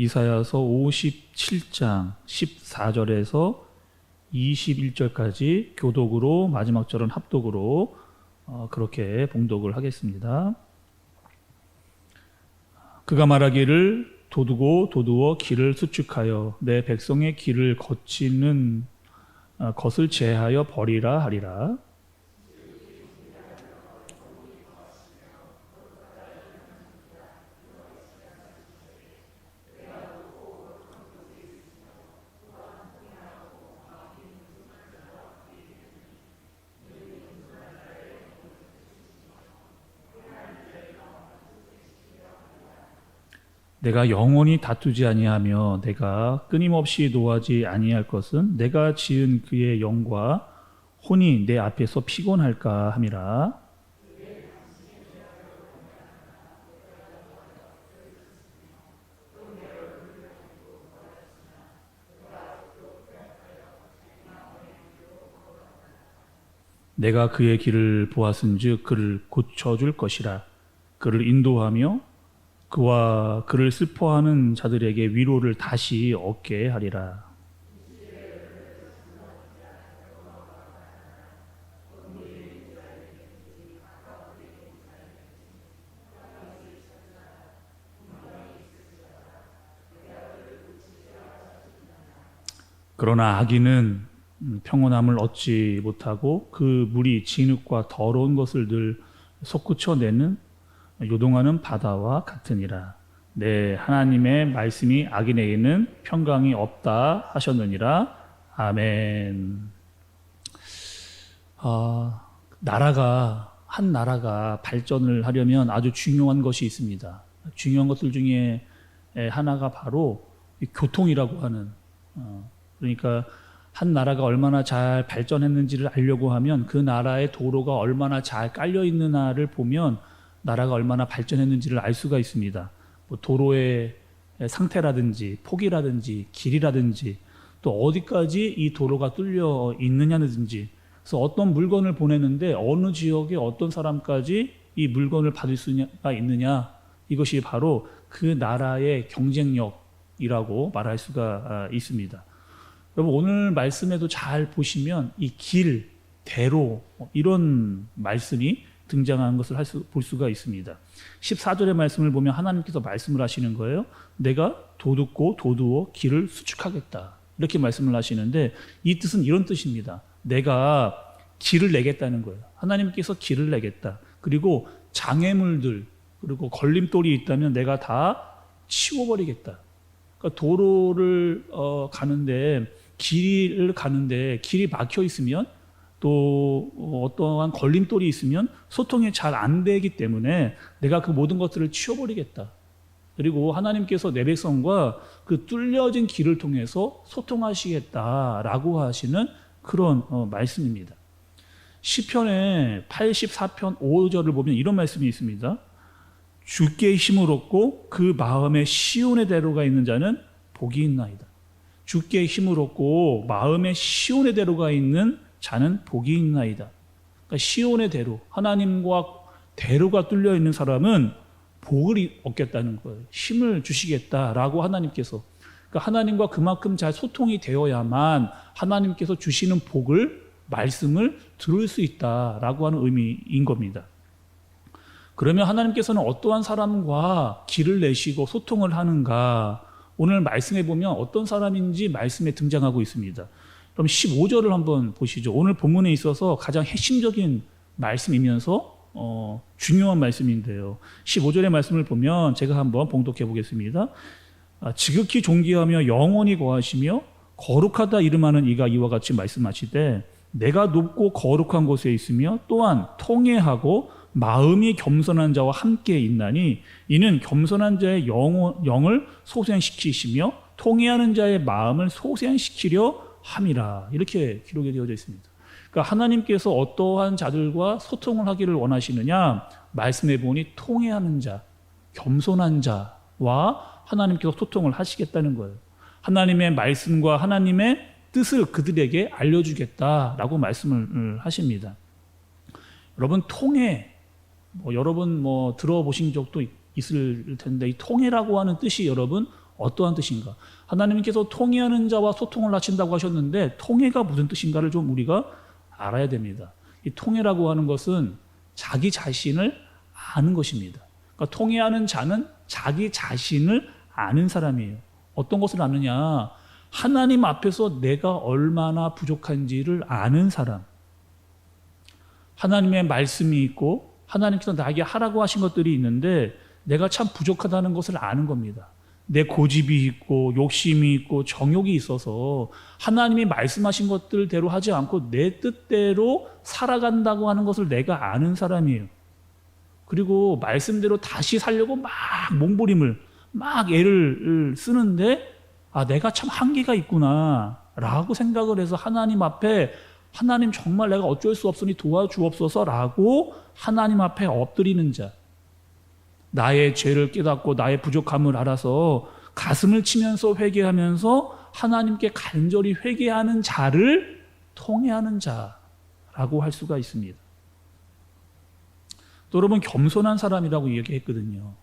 이사야서 57장 14절에서 21절까지 교독으로 마지막 절은 합독으로 어, 그렇게 봉독을 하겠습니다. 그가 말하기를 도두고 도두어 길을 수축하여 내 백성의 길을 거치는 어, 것을 제하여 버리라 하리라. 내가 영원히 다투지 아니하며 내가 끊임없이 노하지 아니할 것은 내가 지은 그의 영과 혼이 내 앞에서 피곤할까 함이라. 내가 그의 길을 보았은즉 그를 고쳐줄 것이라. 그를 인도하며 그와 그를 슬퍼하는 자들에게 위로를 다시 얻게 하리라. 그러나 악인은 평온함을 얻지 못하고 그 물이 진흙과 더러운 것을 늘 솟구쳐내는 요동하는 바다와 같으니라. 네, 하나님의 말씀이 악인에게는 평강이 없다 하셨느니라. 아멘. 아, 나라가 한 나라가 발전을 하려면 아주 중요한 것이 있습니다. 중요한 것들 중에 하나가 바로 교통이라고 하는 어, 그러니까 한 나라가 얼마나 잘 발전했는지를 알려고 하면 그 나라의 도로가 얼마나 잘 깔려 있느냐를 보면 나라가 얼마나 발전했는지를 알 수가 있습니다. 뭐 도로의 상태라든지 폭이라든지 길이라든지 또 어디까지 이 도로가 뚫려 있느냐든지 그래서 어떤 물건을 보내는데 어느 지역에 어떤 사람까지 이 물건을 받을 수가 있느냐 이것이 바로 그 나라의 경쟁력이라고 말할 수가 있습니다. 여러분 오늘 말씀에도 잘 보시면 이 길, 대로 이런 말씀이 등장하는 것을 할 수, 볼 수가 있습니다. 14절의 말씀을 보면 하나님께서 말씀을 하시는 거예요. 내가 도둑고 도두어 길을 수축하겠다. 이렇게 말씀을 하시는데 이 뜻은 이런 뜻입니다. 내가 길을 내겠다는 거예요. 하나님께서 길을 내겠다. 그리고 장애물들 그리고 걸림돌이 있다면 내가 다 치워버리겠다. 그러니까 도로를 어, 가는데 길을 가는데 길이 막혀 있으면 또 어떠한 걸림돌이 있으면 소통이 잘 안 되기 때문에 내가 그 모든 것들을 치워버리겠다. 그리고 하나님께서 내 백성과 그 뚫려진 길을 통해서 소통하시겠다라고 하시는 그런 어, 말씀입니다. 시편의 84편 5절을 보면 이런 말씀이 있습니다. 주께 힘을 얻고 그 마음에 시온의 대로가 있는 자는 복이 있나이다. 주께 힘을 얻고 마음에 시온의 대로가 있는 자는 복이 있나이다. 그러니까 시온의 대로, 하나님과 대로가 뚫려 있는 사람은 복을 얻겠다는 거예요. 힘을 주시겠다라고 하나님께서. 그러니까 하나님과 그만큼 잘 소통이 되어야만 하나님께서 주시는 복을, 말씀을 들을 수 있다라고 하는 의미인 겁니다. 그러면 하나님께서는 어떠한 사람과 길을 내시고 소통을 하는가? 오늘 말씀해 보면 어떤 사람인지 말씀에 등장하고 있습니다. 그럼 15절을 한번 보시죠. 오늘 본문에 있어서 가장 핵심적인 말씀이면서 어, 중요한 말씀인데요. 15절의 말씀을 보면 제가 한번 봉독해 보겠습니다. 아, 지극히 존귀하며 영원히 거하시며 거룩하다 이름하는 이가 이와 같이 말씀하시되 내가 높고 거룩한 곳에 있으며 또한 통회하고 마음이 겸손한 자와 함께 있나니 이는 겸손한 자의 영, 영을 소생시키시며 통회하는 자의 마음을 소생시키려 함이라 이렇게 기록이 되어져 있습니다. 그러니까 하나님께서 어떠한 자들과 소통을 하기를 원하시느냐 말씀해 보니 통해하는 자, 겸손한 자와 하나님께서 소통을 하시겠다는 거예요. 하나님의 말씀과 하나님의 뜻을 그들에게 알려주겠다라고 말씀을 하십니다. 여러분 통해 뭐 여러분 뭐 들어보신 적도 있을 텐데 이 통해라고 하는 뜻이 여러분 어떠한 뜻인가? 하나님께서 통해하는 자와 소통을 하신다고 하셨는데 통해가 무슨 뜻인가를 좀 우리가 알아야 됩니다. 이 통해라고 하는 것은 자기 자신을 아는 것입니다. 그러니까 통해하는 자는 자기 자신을 아는 사람이에요. 어떤 것을 아느냐? 하나님 앞에서 내가 얼마나 부족한지를 아는 사람. 하나님의 말씀이 있고 하나님께서 나에게 하라고 하신 것들이 있는데 내가 참 부족하다는 것을 아는 겁니다. 내 고집이 있고 욕심이 있고 정욕이 있어서 하나님이 말씀하신 것들대로 하지 않고 내 뜻대로 살아간다고 하는 것을 내가 아는 사람이에요. 그리고 말씀대로 다시 살려고 막 몸부림을 막 애를 쓰는데 아 내가 참 한계가 있구나라고 생각을 해서 하나님 앞에 하나님 정말 내가 어쩔 수 없으니 도와주옵소서라고 하나님 앞에 엎드리는 자. 나의 죄를 깨닫고 나의 부족함을 알아서 가슴을 치면서 회개하면서 하나님께 간절히 회개하는 자를 통해하는 자라고 할 수가 있습니다. 또 여러분 겸손한 사람이라고 얘기했거든요.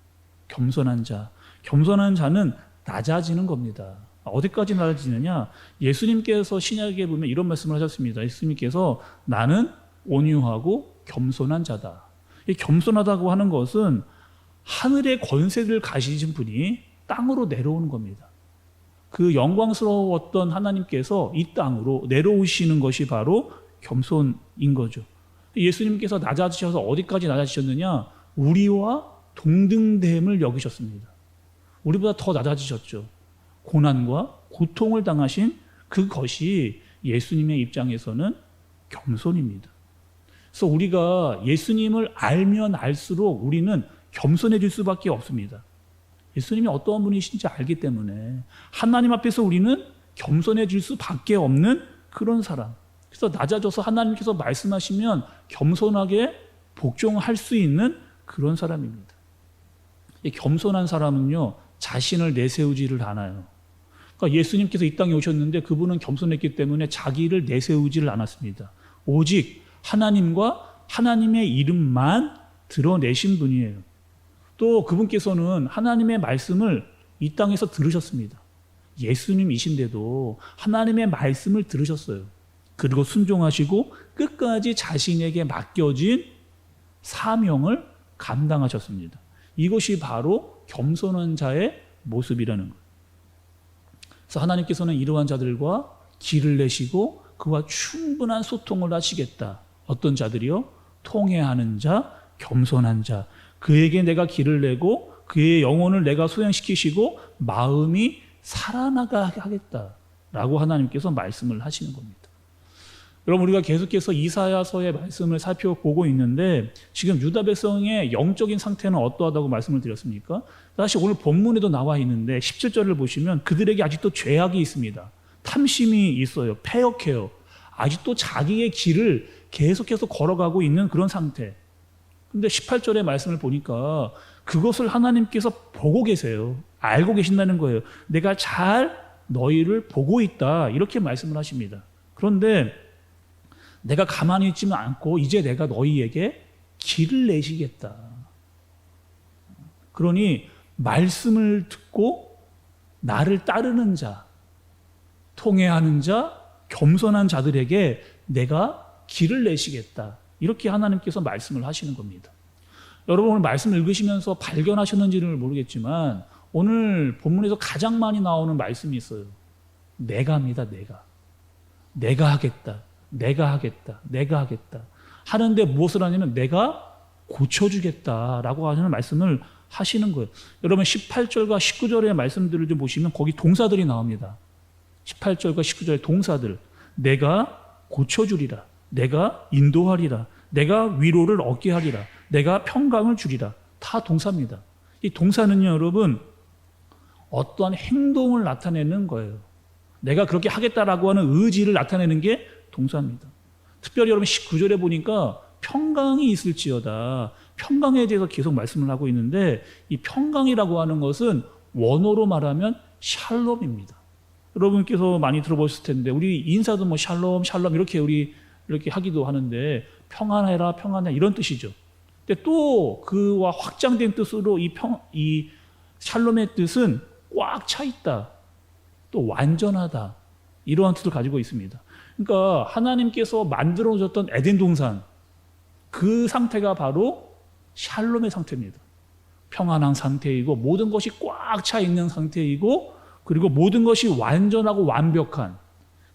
겸손한 자. 겸손한 자는 낮아지는 겁니다. 어디까지 낮아지느냐? 예수님께서 신약에 보면 이런 말씀을 하셨습니다. 예수님께서 나는 온유하고 겸손한 자다. 이 겸손하다고 하는 것은 하늘의 권세를 가지신 분이 땅으로 내려오는 겁니다. 그 영광스러웠던 하나님께서 이 땅으로 내려오시는 것이 바로 겸손인 거죠. 예수님께서 낮아지셔서 어디까지 낮아지셨느냐? 우리와 동등됨을 여기셨습니다. 우리보다 더 낮아지셨죠. 고난과 고통을 당하신 그것이 예수님의 입장에서는 겸손입니다. 그래서 우리가 예수님을 알면 알수록 우리는 겸손해질 수밖에 없습니다. 예수님이 어떠한 분이신지 알기 때문에 하나님 앞에서 우리는 겸손해질 수밖에 없는 그런 사람. 그래서 낮아져서 하나님께서 말씀하시면 겸손하게 복종할 수 있는 그런 사람입니다. 이 겸손한 사람은요 자신을 내세우지를 않아요. 그러니까 예수님께서 이 땅에 오셨는데 그분은 겸손했기 때문에 자기를 내세우지를 않았습니다. 오직 하나님과 하나님의 이름만 드러내신 분이에요. 또 그분께서는 하나님의 말씀을 이 땅에서 들으셨습니다. 예수님이신데도 하나님의 말씀을 들으셨어요. 그리고 순종하시고 끝까지 자신에게 맡겨진 사명을 감당하셨습니다. 이것이 바로 겸손한 자의 모습이라는 거예요. 그래서 하나님께서는 이러한 자들과 길을 내시고 그와 충분한 소통을 하시겠다. 어떤 자들이요? 통해하는 자, 겸손한 자. 그에게 내가 길을 내고 그의 영혼을 내가 소양시키시고 마음이 살아나가게 하겠다. 라고 하나님께서 말씀을 하시는 겁니다. 여러분 우리가 계속해서 이사야서의 말씀을 살펴보고 있는데 지금 유다 백성의 영적인 상태는 어떠하다고 말씀을 드렸습니까? 사실 오늘 본문에도 나와 있는데 17절을 보시면 그들에게 아직도 죄악이 있습니다. 탐심이 있어요. 패역해요. 아직도 자기의 길을 계속해서 걸어가고 있는 그런 상태. 근데 18절의 말씀을 보니까 그것을 하나님께서 보고 계세요. 알고 계신다는 거예요. 내가 잘 너희를 보고 있다. 이렇게 말씀을 하십니다. 그런데 내가 가만히 있지는 않고 이제 내가 너희에게 길을 내시겠다. 그러니 말씀을 듣고 나를 따르는 자, 통해하는 자, 겸손한 자들에게 내가 길을 내시겠다. 이렇게 하나님께서 말씀을 하시는 겁니다. 여러분 오늘 말씀 읽으시면서 발견하셨는지를 모르겠지만 오늘 본문에서 가장 많이 나오는 말씀이 있어요. 내가입니다, 내가. 내가 하겠다. 내가 하겠다. 내가 하겠다. 하는데 무엇을 하냐면 내가 고쳐주겠다라고 하는 말씀을 하시는 거예요. 여러분 18절과 19절의 말씀들을 좀 보시면 거기 동사들이 나옵니다. 18절과 19절의 동사들. 내가 고쳐주리라. 내가 인도하리라. 내가 위로를 얻게 하리라. 내가 평강을 주리라. 다 동사입니다. 이 동사는요, 여러분, 어떠한 행동을 나타내는 거예요. 내가 그렇게 하겠다라고 하는 의지를 나타내는 게 동사입니다. 특별히 여러분 19절에 보니까 평강이 있을지어다. 평강에 대해서 계속 말씀을 하고 있는데 이 평강이라고 하는 것은 원어로 말하면 샬롬입니다. 여러분께서 많이 들어보셨을 텐데 우리 인사도 뭐 샬롬 샬롬 이렇게 우리 이렇게 하기도 하는데 평안해라 평안해 이런 뜻이죠. 근데 또 그와 확장된 뜻으로 이 평 이 샬롬의 뜻은 꽉 차 있다. 또 완전하다. 이러한 뜻을 가지고 있습니다. 그러니까 하나님께서 만들어 줬던 에덴 동산 그 상태가 바로 샬롬의 상태입니다. 평안한 상태이고 모든 것이 꽉 차 있는 상태이고 그리고 모든 것이 완전하고 완벽한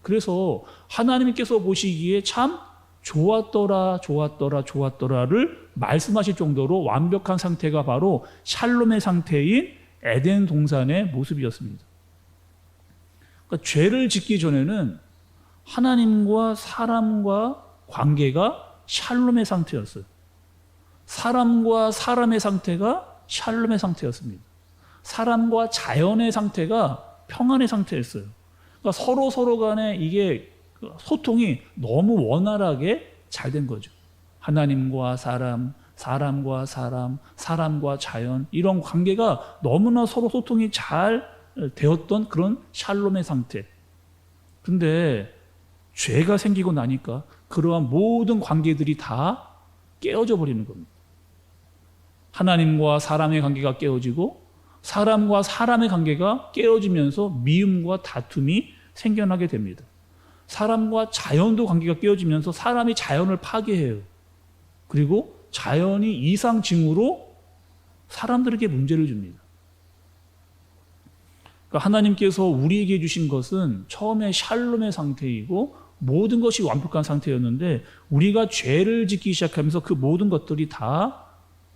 그래서 하나님께서 보시기에 참 좋았더라 좋았더라 좋았더라를 말씀하실 정도로 완벽한 상태가 바로 샬롬의 상태인 에덴 동산의 모습이었습니다. 그러니까 죄를 짓기 전에는 하나님과 사람과 관계가 샬롬의 상태였어요. 사람과 사람의 상태가 샬롬의 상태였습니다. 사람과 자연의 상태가 평안의 상태였어요. 그러니까 서로 서로 간에 이게 소통이 너무 원활하게 잘 된 거죠. 하나님과 사람, 사람과 사람, 사람과 자연 이런 관계가 너무나 서로 소통이 잘 되었던 그런 샬롬의 상태. 근데 죄가 생기고 나니까 그러한 모든 관계들이 다 깨어져 버리는 겁니다. 하나님과 사람의 관계가 깨어지고 사람과 사람의 관계가 깨어지면서 미움과 다툼이 생겨나게 됩니다. 사람과 자연도 관계가 깨어지면서 사람이 자연을 파괴해요. 그리고 자연이 이상 징후로 사람들에게 문제를 줍니다. 그러니까 하나님께서 우리에게 주신 것은 처음에 샬롬의 상태이고 모든 것이 완벽한 상태였는데 우리가 죄를 짓기 시작하면서 그 모든 것들이 다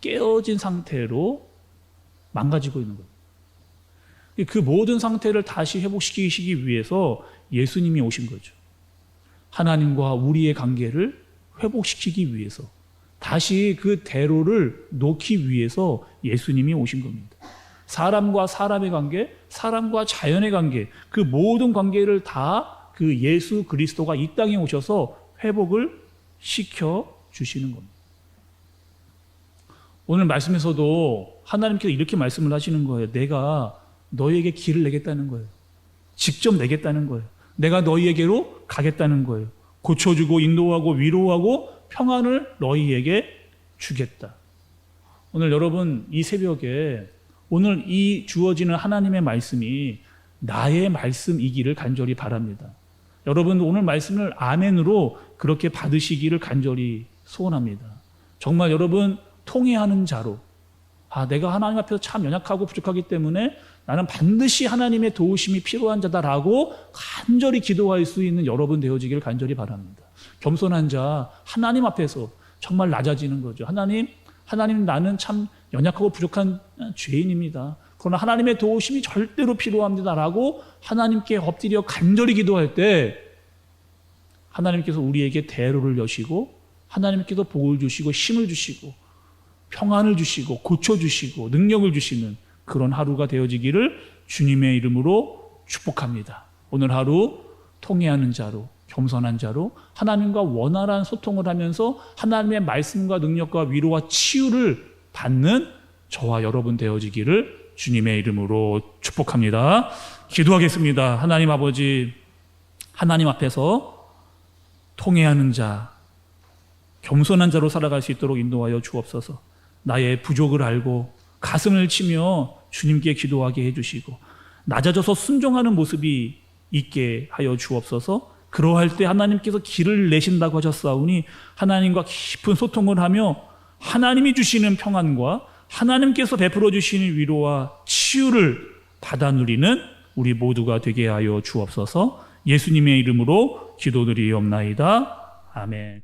깨어진 상태로 망가지고 있는 거예요. 그 모든 상태를 다시 회복시키시기 위해서 예수님이 오신 거죠. 하나님과 우리의 관계를 회복시키기 위해서 다시 그 대로를 놓기 위해서 예수님이 오신 겁니다. 사람과 사람의 관계, 사람과 자연의 관계, 그 모든 관계를 다 그 예수 그리스도가 이 땅에 오셔서 회복을 시켜 주시는 겁니다. 오늘 말씀에서도 하나님께서 이렇게 말씀을 하시는 거예요. 내가 너희에게 길을 내겠다는 거예요. 직접 내겠다는 거예요. 내가 너희에게로 가겠다는 거예요. 고쳐주고 인도하고 위로하고 평안을 너희에게 주겠다. 오늘 여러분 이 새벽에 오늘 이 주어지는 하나님의 말씀이 나의 말씀이기를 간절히 바랍니다. 여러분 오늘 말씀을 아멘으로 그렇게 받으시기를 간절히 소원합니다. 정말 여러분 통해하는 자로 아 내가 하나님 앞에서 참 연약하고 부족하기 때문에 나는 반드시 하나님의 도우심이 필요한 자다라고 간절히 기도할 수 있는 여러분 되어지기를 간절히 바랍니다. 겸손한 자 하나님 앞에서 정말 낮아지는 거죠. 하나님 하나님 나는 참 연약하고 부족한 죄인입니다. 그러나 하나님의 도우심이 절대로 필요합니다라고 하나님께 엎드려 간절히 기도할 때 하나님께서 우리에게 대로를 여시고 하나님께서 복을 주시고 힘을 주시고 평안을 주시고 고쳐 주시고 능력을 주시는 그런 하루가 되어지기를 주님의 이름으로 축복합니다. 오늘 하루 통해하는 자로 겸손한 자로 하나님과 원활한 소통을 하면서 하나님의 말씀과 능력과 위로와 치유를 받는 저와 여러분 되어지기를 주님의 이름으로 축복합니다. 기도하겠습니다. 하나님 아버지, 하나님 앞에서 통해하는 자, 겸손한 자로 살아갈 수 있도록 인도하여 주옵소서. 나의 부족을 알고 가슴을 치며 주님께 기도하게 해주시고 낮아져서 순종하는 모습이 있게 하여 주옵소서. 그러할 때 하나님께서 길을 내신다고 하셨사오니 하나님과 깊은 소통을 하며 하나님이 주시는 평안과 하나님께서 베풀어 주시는 위로와 치유를 받아 누리는 우리 모두가 되게 하여 주옵소서. 예수님의 이름으로 기도드리옵나이다. 아멘.